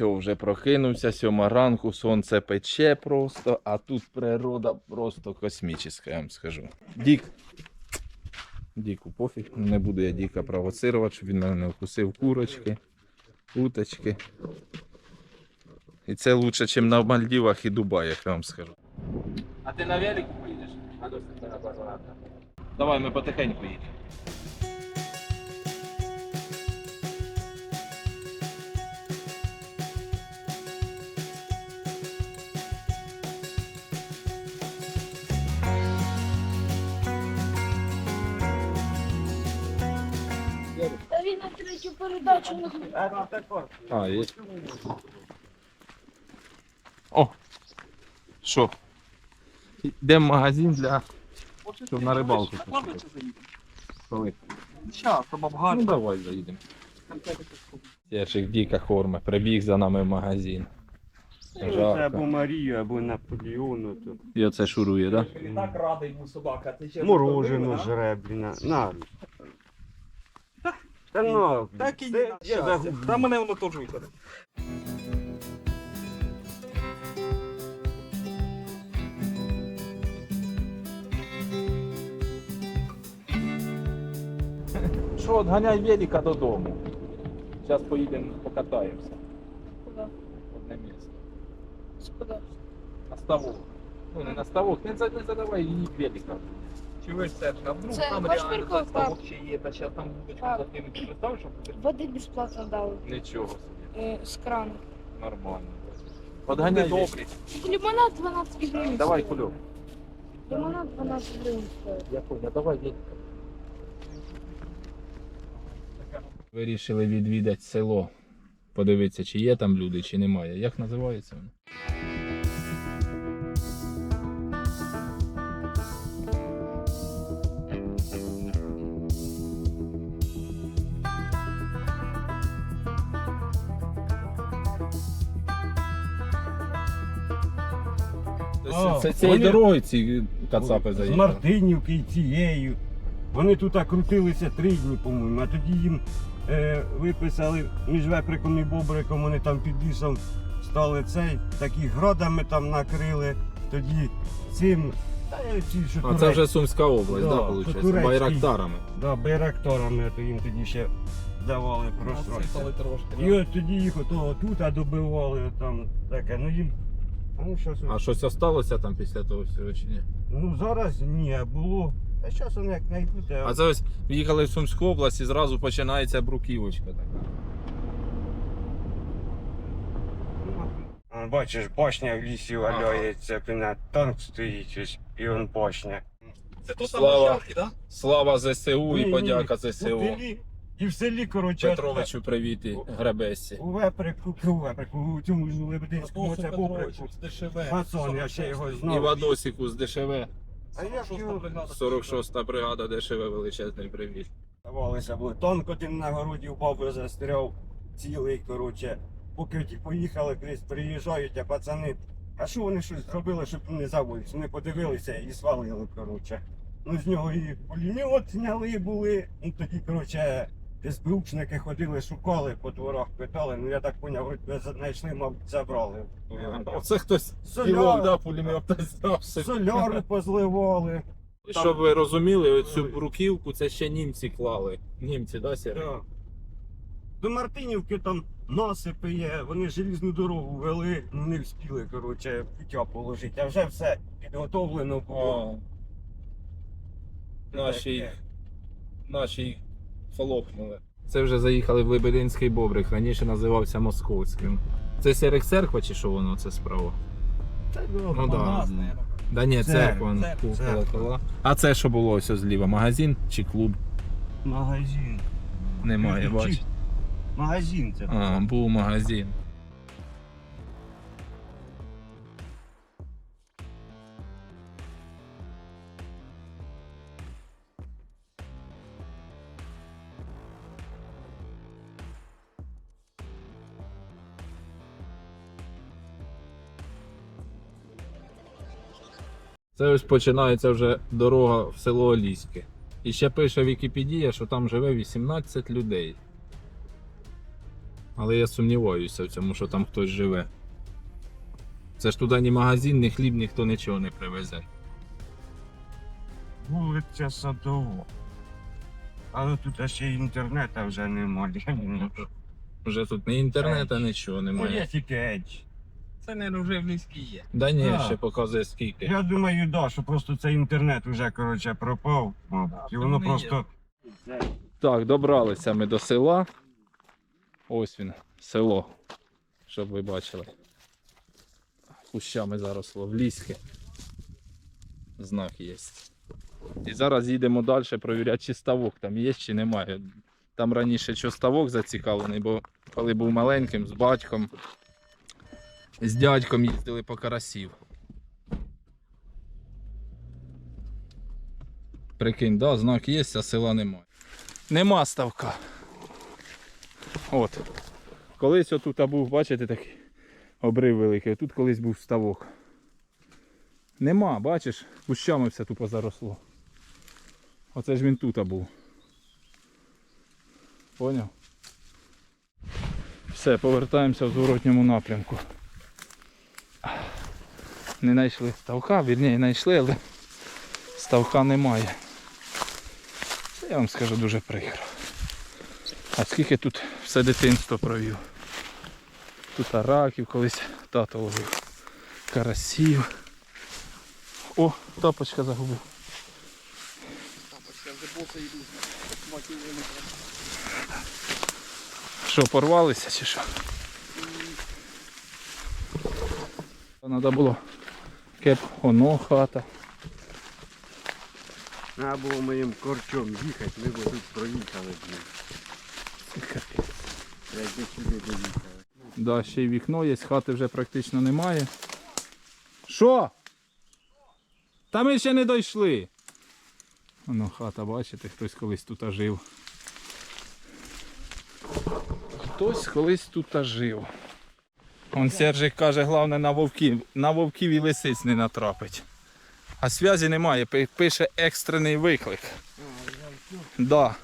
Все, вже прокинувся, сьома ранку, сонце пече просто, а тут природа просто космічна, я вам скажу. Дік. Діку пофіг, не буду я Діка провоцирувати, щоб він мене не вкусив курочки, уточки. І це лучше, ніж на Мальдівах і Дубаях, я вам скажу. А ти на велику поїдеш? Давай ми потихеньку їдемо. Він передачу не А, є. О! Що? Йдемо в магазин для. Щоб на рибалку. Коли? Щас, там Ну давай заїдемо. Серчик Діка Хорме прибіг за нами в магазин. Це або. Марію, або Наполеону. То. І оце шурує, так? Він так радий був собака. Ти ще Морожено жре, блін. На. Та ну. Так і Це є. Та мене воно теж виходить. Що, от ганяй велика додому. Зараз поїдемо покатаємося. Куди? Одне місце. Куди? На ставок. Ну не на ставок, не, за- не задавай її велика. Чуєш, Серж, а вдруг Це там ваш реально прикол, ставок ще є, та ще там будочку Так. закинути. Представиш, що буде? Води безплатно дали. Нічого собі. Е, з крану. Нормально. От Буде ганяй добре. добре. Лимонад 12 гривень. Давай, стоїть. кульок. Лимонад 12 гривень стоїть. Я понял, давай велика. Вирішили відвідати село. Подивитися, чи є там люди, чи немає. Як називається воно? Це цією вони- дорогою ці кацапи З заїхали. Мартинівки і цією. Вони тут крутилися три дні, по-моєму, а тоді їм е, виписали між веприком і бобриком, вони там під лісом стали цей, такі градами там накрили, тоді цим. Та, е, ці, що А це турецькі, вже Сумська область, Да, да, виходить, турецький. байрактарами. да, байракторами, то їм тоді ще давали Насипали простройся. трошки. І от тоді їх ото тут добивали, там таке. Ну їм. Ну, щас, А щось осталося там після того всього чи ні? ну зараз ні, а було. А зараз вони як знайдуть. А це ось їхали в Сумську область і зразу починається бруківочка така. А, Бачиш, башня в лісі валяється, піна танк стоїть ось, і он башня. Це тут там Слава. так? Слава ЗСУ і подяка ні, ЗСУ. І в селі, коротше, Петровичу привіт і Гребесі. у веприку, у веприку, у цьому ж Лебединському це бобрику. Масон, я ще його знав. І Вадосіку з ДШВ. А як його 46-та бригада ДШВ величезний привіт. Давалися, були тонк один на городі в баби застряв цілий, коротше. Поки ті поїхали, крізь приїжджають, а пацани. А що вони щось зробили, щоб не забулись? Вони подивилися і свалили, коротше. Ну з нього і пулемет зняли були. Ну тоді, коротше, СБУшники ходили, шукали по дворах, питали. Ну я так поняв, знайшли, мабуть, забрали. Оце хтось Соляр. да, пулемет знав. Соляри позливали. І Щоб ви розуміли, оцю бруківку це ще німці клали. Німці, да, Сергій? Да. До Мартинівки там насипи є, вони желізну дорогу вели, ну не встигли, коротше, путя положити, а вже все підготовлено було. О, наші, фолопнули. Це вже заїхали в Лебединський бобрик, раніше називався Московським. Це Серег церква чи що воно це справа? Ну да. Да ні, Церква, церква. ну, церква, А це що було ось зліва? Магазин чи клуб? Магазин. Немає, бачиш? Магазин це. А, був магазин. Це ось починається вже дорога в село Оліське. І ще пише Вікіпедія, що там живе 18 людей. Але я сумніваюся в цьому, що там хтось живе. Це ж туди ні магазин, ні хліб, ніхто нічого не привезе. Вулиця Садова. Але тут ще й інтернету вже немає. Вже тут ні інтернету, нічого Ну, немає. тільки Edge. Це не вже в є. Да ні, Да. ще показує скільки. Я думаю, да, що просто цей інтернет вже коротше пропав, мабуть. І воно не просто. Так, добралися ми до села. Ось він, село. Щоб ви бачили. Кущами заросло в ліськи. Знак є. І зараз їдемо далі провіряти, чи ставок там є, чи немає. Там раніше що ставок зацікавлений, бо коли був маленьким з батьком, з дядьком їздили по карасів. Прикинь, да, знак є, а села немає. Нема ставка. От. Колись отут був, бачите, такий обрив великий, тут колись був ставок. Нема, бачиш, кущами все тупо заросло. Оце ж він тут був. Поняв? Все, повертаємося в зворотньому напрямку. Не знайшли ставка, вірніше знайшли, але ставка немає. Це я вам скажу дуже прикро. А скільки тут все дитинство провів. Тут раків колись тато ловив. Карасів. О, тапочка загубив. Тапочка вже боса велика. Що, порвалися чи що? Треба було кеп, оно хата. Треба було моїм корчом їхати, ми б тут проїхали. блін. Я сюди. Да, ще й вікно є, хати вже практично немає. Що? Та ми ще не дійшли. Воно хата, бачите, хтось колись тут жив. Хтось колись тут жив. Он Сержик каже, головне на вовків, на вовків і лисиць не натрапить. А зв'язі немає, пише екстрений виклик. Да.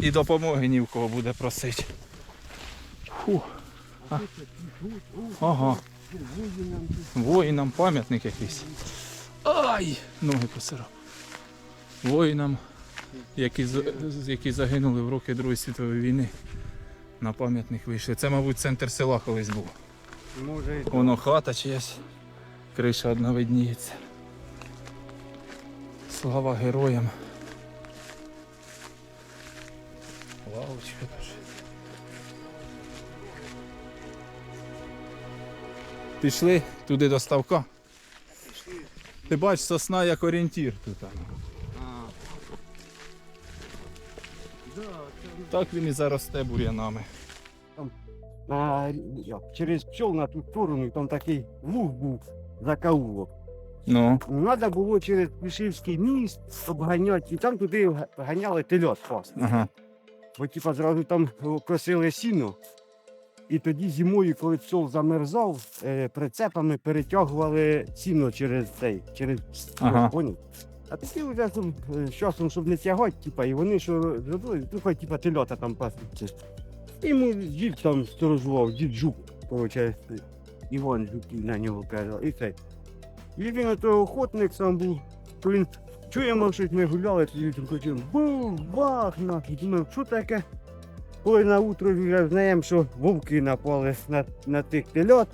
І допомоги ні в кого буде просити. Фу. А. Ага. Воїнам пам'ятник якийсь. Ай! Ноги посирав. Воїнам, які, які загинули в роки Другої світової війни. На пам'ятник вийшли. Це, мабуть, центр села колись був. Може, і Воно хата чиясь. Криша одна видніється. Слава героям. Лавочка дуже. Пішли туди до ставка. Ти бачиш, сосна як орієнтір тут. Так він і заросте бур'янами. На, через пчол на ту сторону, там такий луг був закаулок. Ну, Треба було через Пішівський міст обганяти, і там туди ганяли тельот пасти. ага. Бо типа зразу там косили сіно. І тоді зимою, коли пчол замерзав, е, прицепами перетягували сіно через цей, через Ага. поняв? А тоді вже е, з часом, щоб не тягати, типа, і вони що зробили, ну хоч типа тельота там пасти. І йому дід там сторожував, дід жук, коротше, Іван Жуків на нього казав, і це. І він охотник сам був, то він чуємо, щось ми гуляли, тоді хотів бух, бах, нахід. Думав, що таке? Коли на утро вже знаємо, що вовки напали на, на тих тельот,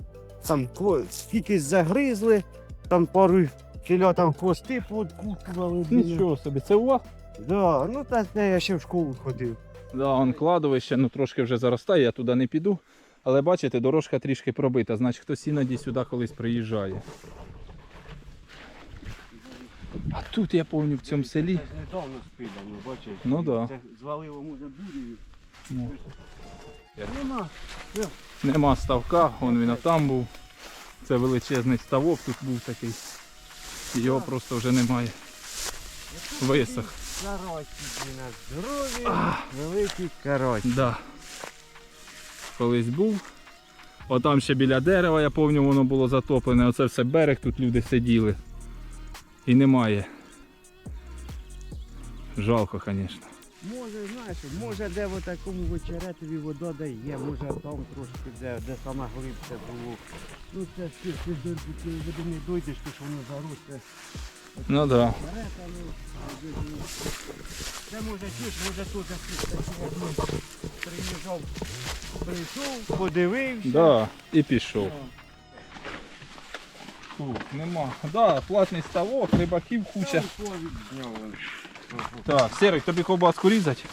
там скільки загризли, там пару тельот там хвости подкукували. Нічого собі, це у вас? Да, ну так я ще в школу ходив. Да, он кладовище, ну трошки вже заростає, я туди не піду. Але бачите, дорожка трішки пробита, значить хтось іноді сюди колись приїжджає. А тут я пам'ятаю в цьому селі. Це ж недавно спидано, бачиш. Ну да. Це звалило може бурію. Ну, Нема. Нема ставка, вон він там був. Це величезний ставок тут був такий. Його просто вже немає. Висох. Каротики на здоров'я. Великий каротик. Да. Колись був. Отам ще біля дерева, я пам'ятаю, воно було затоплене. Оце все берег, тут люди сиділи. І немає. Жалко, звісно. Може, знаєш, може де в такому вечеретові вода дає, може там трошки де, де саме глибше було. Ну це ти, до не дойдеш, ти що воно заросте Ну да. Це може чуть, може тут якийсь приїжджав, прийшов, подивився. Да, і пішов. Фу, нема. Да, платний ставок, рибаків куча. Так, Серик, тобі ковбаску різати?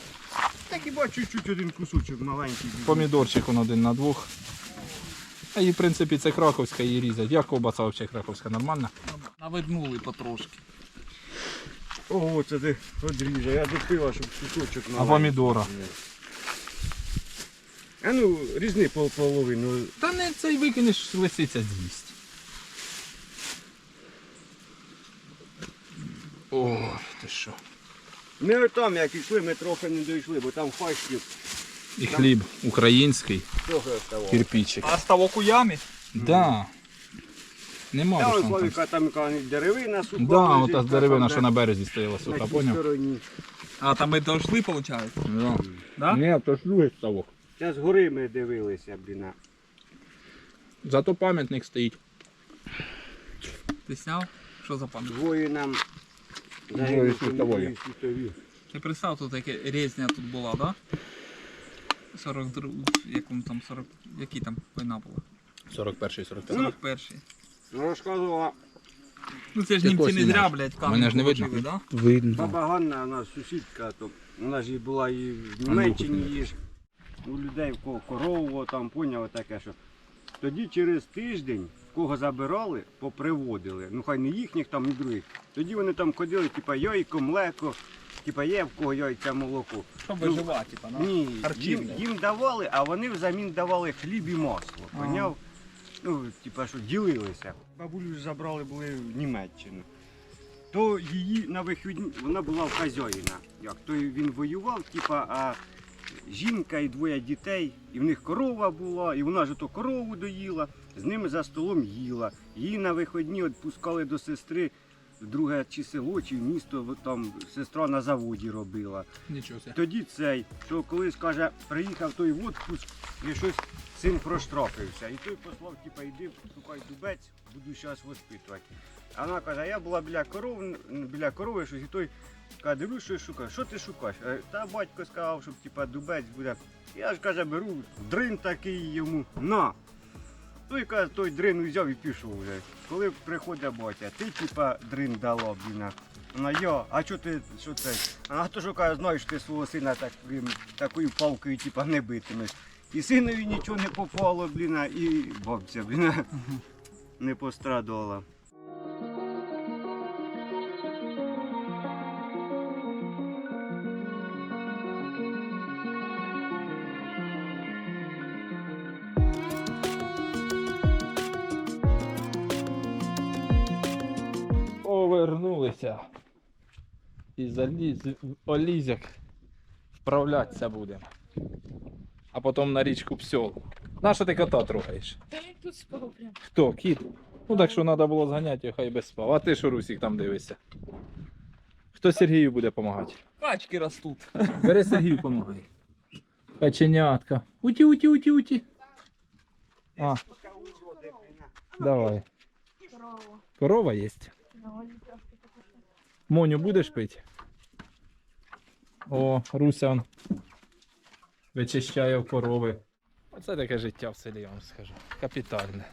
Так хіба чуть-чуть один кусочок маленький. Помідорчик он один на двох. А і в принципі це краковська її різать. Як ковбаса взагалі краковська, нормальна? Навиднули потрошки. Ого, це ти одріжа, я до пива, щоб кусочок А маленький. помідора? А ну, різни пол половину. Та не цей викинеш лисиця з'їсть. О, ти що. Не там, як йшли, ми трохи не дійшли, бо там фашків І хліб український, кирпичик. А ставок у ямі? Да. Нема ось там. там. Славіка там деревина суха. Да, лежить, ота та деревина, що на березі стояла суха, поняв? А там ми дошли, виходить? Да. Да? Ні, то ж другий ставок. Зараз з гори ми дивилися, блін. а. Зато пам'ятник стоїть. Ти сняв? Що за пам'ять? Двоє нам Двоє світової. Ти представ, тут таке різня тут була, да? 42, якому там 40, які там війна була? 41-й, 45 41. Ну, Розказувала Ну це ж Ти німці не не зря, блядь, Мене ж не видно. положили, да? Видно. Баба Ганна, вона сусідка, то вона ж і була і в Німеччині є ж. У людей, в кого корову там поняли таке, що. Тоді через тиждень, кого забирали, поприводили. Ну хай не їхніх там, не других. Тоді вони там ходили, типа яйко, млеко, типа є в кого яйця молоко. Щоб Ну, виживати, типа, да? Ні, їм, Харчівня. їм давали, а вони взамін давали хліб і масло. Ага. Поняв? Ну, типа, що ділилися. Бабулю ж забрали були в Німеччину. То її на вихідні, вона була в хазяїна. Як то він воював, типа, а жінка і двоє дітей, і в них корова була, і вона ж то корову доїла, з ними за столом їла. Її на вихідні відпускали до сестри друге чи село, чи місто, от там сестра на заводі робила. Нічого себе. Тоді цей, що колись каже, приїхав той в отпуск і щось син проштрафився. І той послав, типа, йди, шукай дубець, буду зараз воспитувати. А вона каже, я була біля коров, біля корови, щось, і той каже, дивлюсь, що шукаю. Що ти шукаєш? Е, Та батько сказав, щоб типа, дубець буде. Я ж каже, беру дрин такий йому. На. Той каже, той дрин взяв і пішов вже. Коли приходить батя, ти типа дрин дала, блін. Вона я, а що ти, що це? А то що каже, знаєш, ти свого сина таким, такою палкою типа не битимеш. І синові нічого не попало, блін, і бабця, блін, не пострадала. Олізяк. Вправлятися будемо. А потім на річку Псьол. На що ти кота трогаєш? Та він тут спав прям. Хто? Кіт? Ну так що треба було зганяти, його, хай без спав. А ти що Русік там дивишся? Хто Сергію буде допомагати? Качки ростуть. Бери Сергію допомагай. Каченятка. Уті, уті, уті, уті. А, давай. Корова. Корова є. Моню будеш пити? О, Руся он вичищає в корови. Оце таке життя в селі, я вам скажу. Капітальне.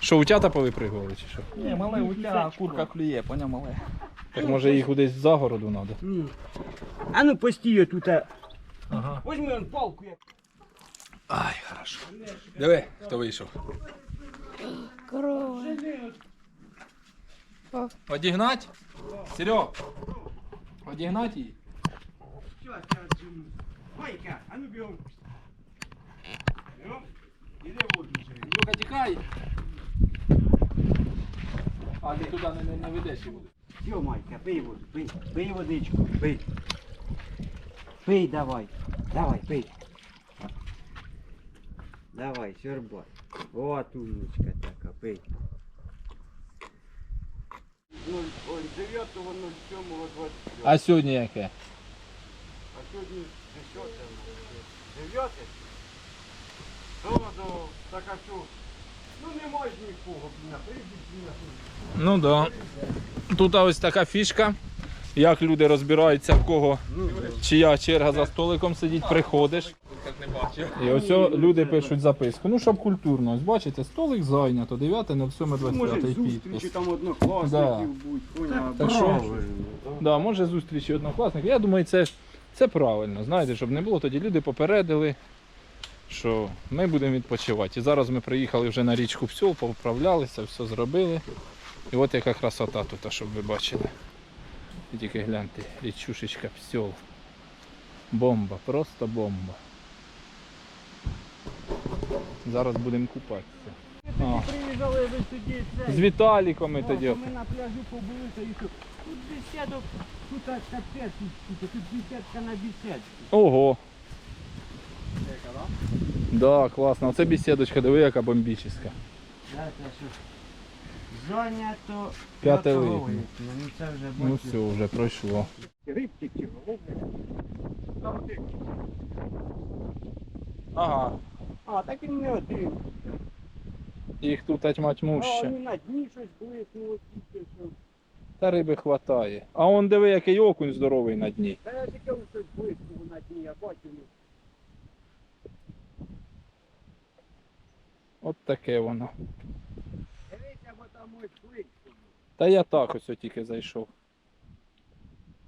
Що, утята повипригували чи що? Ні, мале утя, курка клює, поняв мале. Так може їх кудись за городу треба? А ну постій тут. Ага. Возьми он палку. як. Ай, хорошо. Диви, хто вийшов. Корова. Одігнать? Серег, одігнать її? Майка, а ну бігом. Іди воду вже. Люка, тікай. А ти туди не, не, не ведеш його. Все, Майка, пий воду, пий, пий водичку, пий. Пий давай, давай, пий. Давай, сьорбай. От умничка така, пий. Ой, 9.07.25. А сьогодні яке? А сьогодні 10 9 Холоду, так а що? Ну немає ж нікого, блін, прийдіть, блін. Ну да. Тут ось така фішка. Як люди розбираються, в кого Ну, чия черга за столиком сидіть, приходиш. Як не бачив. І ось о люди пишуть записку. Ну, щоб культурно. Ось бачите, столик зайнято, 9.07.25 може зустрічі підпис. там однокласників Да. будь, поняв. Так що? Да, може зустрічі однокласників. Я думаю, це, це правильно. Знаєте, щоб не було, тоді люди попередили, що ми будемо відпочивати. І зараз ми приїхали вже на річку Псьол, поправлялися, все зробили. І от яка красота тут, щоб ви бачили. І тільки гляньте, річушечка Псьол. Бомба, просто бомба. Зараз будемо купатися. А, Приїжджали ви це. з Віталіком ми тоді. то Ми на пляжу побули, то і. Тут бесідок, тут капець, тут бесідка на бесідці. Ого. Да, класно. Оце беседочка, диви, яка. Да, що. Зайнято. П'яте липня. липня. Ну це вже Ну все, вже пройшло. Рибки ті головне. Ага. А, так він не один. Їх тут тьма А, тьмуща. вони на дні щось блиснуло, тільки що. Та риби хватає. А он диви, який окунь здоровий на дні. Та я таке щось блиснуло на дні, я бачив. От таке воно. Дивися, бо там ось блиснуло. Та я так ось тільки зайшов.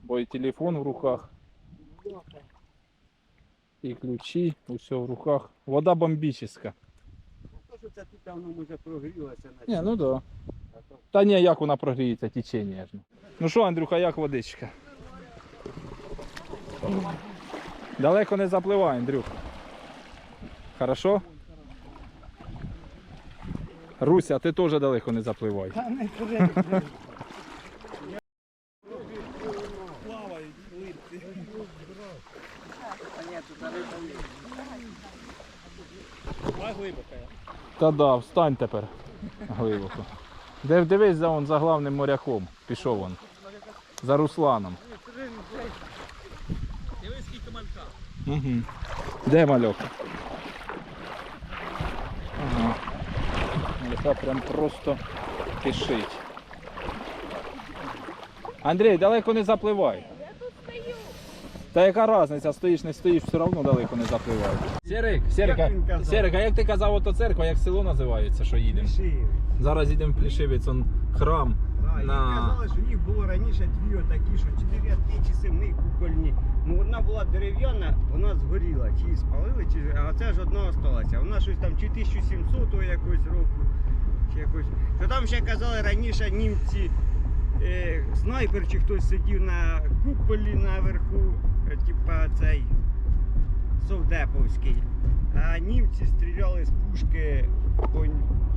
Бо і телефон в руках, і ключі, усе в руках. Вода бомбічна. То, що це тут давно може прогрілося на Ні, ну да. Та ні, як вона прогріється, течення ж. Ну що, Андрюха, як водичка? Далеко не запливай, Андрюх. Хорошо? Руся, ти теж далеко не запливай. Та не треба. Та да, встань тепер глибоко. Де дивись за он за главним моряком. Пішов он. За Русланом. Дивись, скільки малька. Угу. Де мальок? Ага. Малька прям просто кишить. Андрій, далеко не запливай. Та яка різниця, стоїш, не стоїш, все одно далеко не запливай. Серик, Серик, Серик, а як ти казав, ото церква, як село називається, що їдемо? Зараз їдемо в Плішивець, он храм. Да, На- і казали, що їх було раніше дві отакі, що чотири чи семи кукольні. Ну одна була дерев'яна, вона згоріла, чи її спалили, чи а це ж одна осталася. Вона щось там чи 1700 якогось року, чи якось. То там ще казали раніше німці, е, снайпер чи хтось сидів на куполі наверху, типа цей совдеповський. А німці стріляли з пушки по,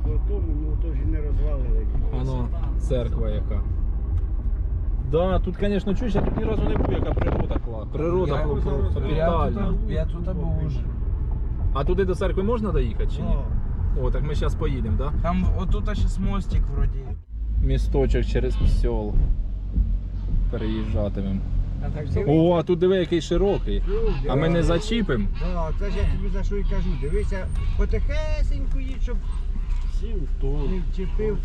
по тому, ну то ж і не розвалили. Воно церква яка. Да, тут, звісно, чуєш, я тут ні разу не був, яка природа класна. Природа Я просто тут- капітальна. Я тут був уже. А туди до церкви можна доїхати чи ні? О, так ми зараз поїдемо, так? Да? Там отут зараз мостик вроді. Місточок через сел. Переїжджатимемо. О, а тут диви, який широкий. А ми не зачіпимо. Так, це ж я тобі за що і кажу. Дивися, потихесеньку їдь, щоб сім не вчепив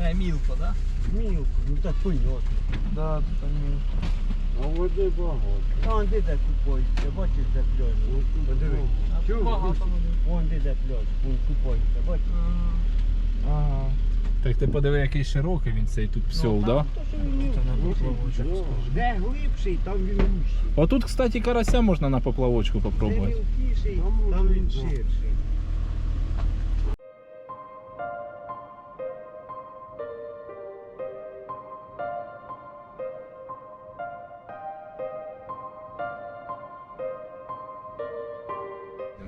Е, мілко, да? мілку. Ну так понятно. Да, тут там А води багато. А де де купається, бачиш, де пляж? Подиви. Чув? Вон де де пляж, вон купається, бачиш? Ага. Так ти подиви, який широкий він цей тут псел, Ну, да? скажи. Де глибший, там він вущий. Отут, кстати, карася можна на поплавочку Де попробувати. мілкіший, там він ширший.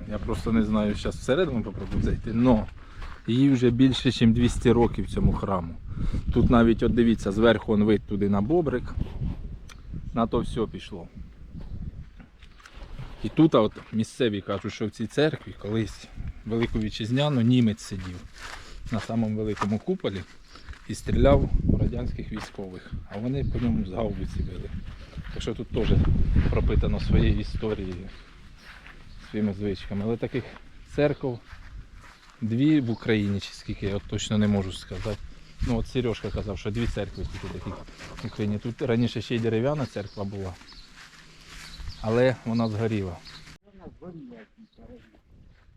Я просто не знаю, зараз всередину попробую зайти. Но їй вже більше, ніж 200 років цьому храму. Тут навіть, от дивіться, зверху он вид туди на бобрик. На то все пішло. І тут от, місцеві кажуть, що в цій церкві колись велику вітчизняну німець сидів на самому великому куполі. і стріляв у радянських військових, а вони по ньому з гаубиці били. Так що тут теж пропитано своєю історією, своїми звичками. Але таких церков дві в Україні, чи скільки, я точно не можу сказати. Ну от Сережка казав, що дві церкви тільки такі в Україні. Тут раніше ще й дерев'яна церква була, але вона згоріла.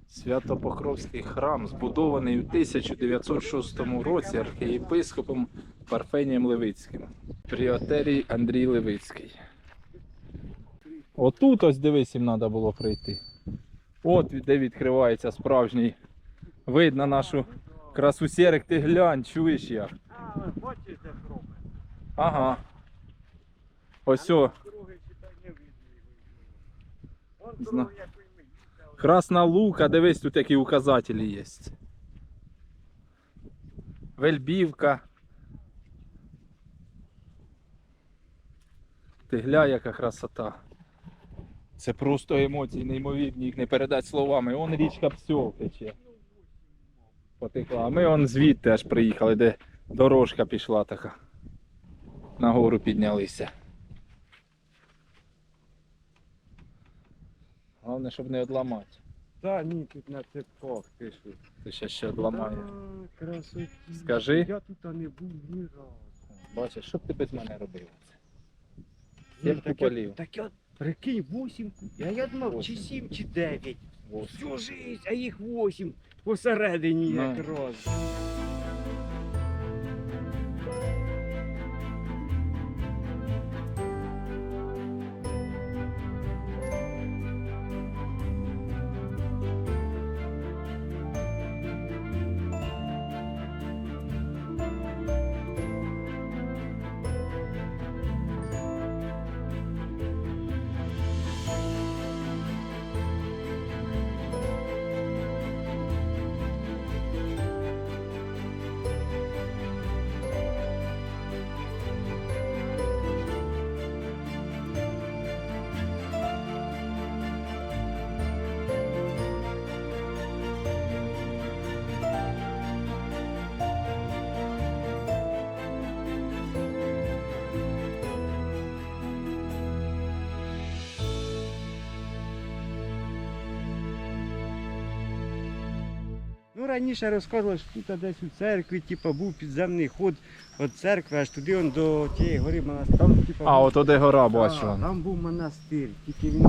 Свято-Покровський храм збудований у 1906 році архієпископом Парфенієм Левицьким. Пріотерій Андрій Левицький. Отут ось дивись, їм треба було прийти. От де відкривається справжній вид на нашу красу Серик, ти глянь, чуєш як. Ага. Ось о, Зна-. Красна Лука, дивись, тут які указателі є. Вельбівка. Ти гля, яка красота. Це просто емоції неймовірні, їх не передати словами. Он річка Псьол тече. Потекла. А ми он звідти аж приїхали, де дорожка пішла така. Нагору піднялися. Головне, щоб не одламати. Та ні, тут на цепках пишу. Ти ще ще одламає. А, красоті. Скажи. Я тут не був ні разу. Бачиш, що б ти без мене робив? Ні, Сім так я- куполів. Так я, прикинь, 8 Я, я думав, чи Восім. 7, чи 9. Ось. Всю жизнь, а їх 8 посередині як якраз. Ну, раніше розказували, що тут десь у церкві, типу, був підземний ход від церкви, аж туди он до тієї гори монастир. Там, типу, А, от де гора А, там був монастир, тільки він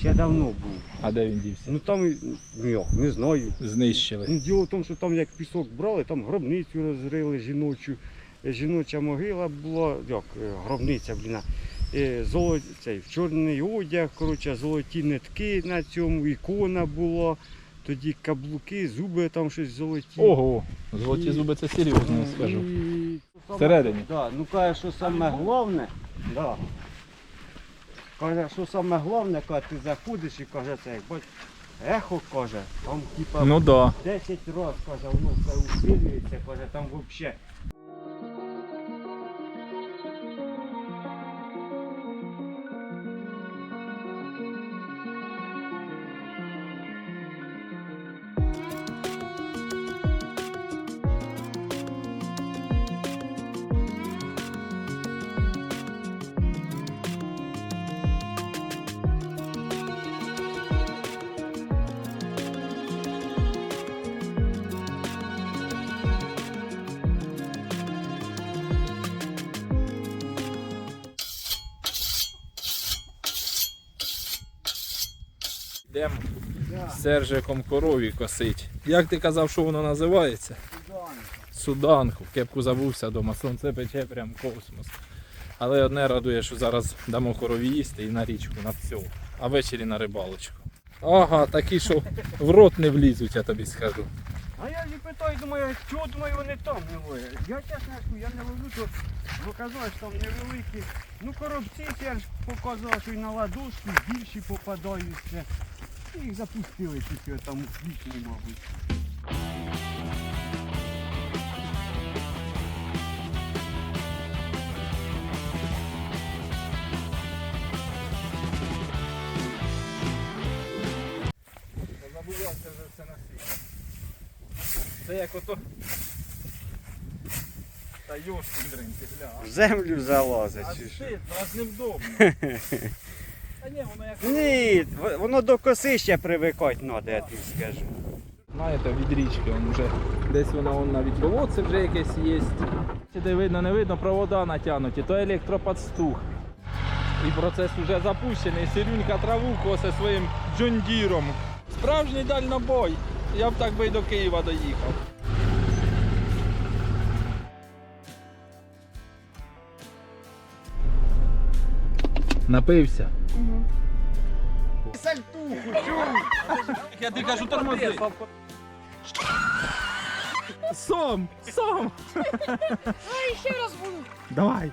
ще давно був. А де він дівся? Ну там, як, не знаю. Знищили. Ну, Діло в тому, що там як пісок брали, там гробницю розрили жіночу. Жіноча могила була, як е, гробниця, блін. е, Золо... цей, чорний одяг, коротше, золоті нитки на цьому, ікона була, тоді каблуки, зуби там щось золоті. Ого, золоті І- зуби це серйозно, я скажу. і- Всередині? Да, ну каже, що саме головне, да. Каже, що саме головне, коли ти заходиш і каже, це як бач, ехо каже, там типа Ну да. 10 разів, каже, воно все усилюється, каже, там взагалі. Сержиком корові косить. Як ти казав, що воно називається? Суданку. Кепку забувся вдома, сонце пече прям космос. Але одне радує, що зараз дамо корові їсти і на річку, на всю. А ввечері на рибалочку. Ага, такі, що в рот не влізуть, я тобі скажу. А я ж питаю, думаю, чого думаю, вони там не ловлять. Я чесно я не ловлю, то показав, що там невеликі. Ну коробці я ж показував, що і на ладошки більші попадаються. Їх запустили тільки там у квітні, мабуть. Забувався вже все на світ. Це як ото Та йошкін дрин, ти гля. В землю залазить. Аж чи що? стидно, аж невдобно. Ні, воно до коси ще привикати треба, я тобі скажу. Знаєте, від річки он вже десь воно он навіть болотце вже якесь є. Де видно, не видно, провода натягнуті, то електроподстух. І процес вже запущений. Сірюнька траву косе своїм джундіром. Справжній дальнобой. Я б так би й до Києва доїхав. Напився. Угу. Я тобі кажу, тормози. Сом! Сом! Ай, ще раз буду. Давай.